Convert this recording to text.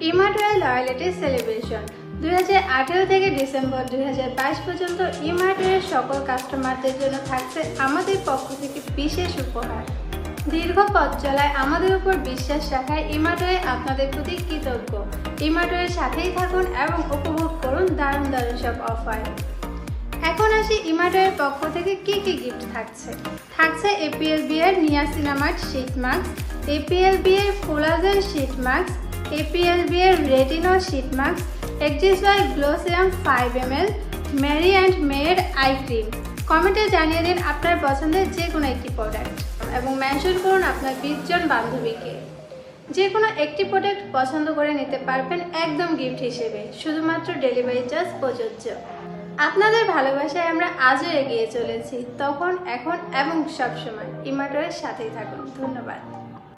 টয়লেটের সেলিব্রেশন। দুই হাজার আঠেরো থেকে ডিসেম্বর দুই হাজার বাইশ পর্যন্ত ইমার্টের সকল কাস্টমারদের জন্য থাকছে আমাদের পক্ষ থেকে বিশেষ উপহার। দীর্ঘ পথ চলায় আমাদের উপর বিশ্বাস রাখায় ইমাটোয়ে আপনাদের প্রতি কৃতজ্ঞ। ইমাটোয়ের সাথেই থাকুন এবং উপভোগ করুন দারুণ দারুণ সব অফার। এখন আসি ইমাটোয়ের পক্ষ থেকে কি কি গিফট থাকছে। থাকছে এপিএল বিয়ের নিয়া সিনামার্ট শীট মাস্ক এপিএল বিয়ের collagen sheet mask sheet mask axis by glow serum five M L Mary and May eye cream কমেন্টে জানিয়ে দিন আপনার পছন্দের যে কোনো একটি প্রোডাক্ট এবং মেনশন করুন আপনার বিশজন বান্ধবীকে। যে কোনো একটি প্রোডাক্ট পছন্দ করে নিতে পারবেন একদম গিফট হিসেবে, শুধুমাত্র ডেলিভারি চার্জ প্রযোজ্য। আপনাদের ভালোবাসায় আমরা আজও এগিয়ে চলেছি, তখন, এখন এবং সবসময়। ইমাটোরের সাথেই থাকুন। ধন্যবাদ।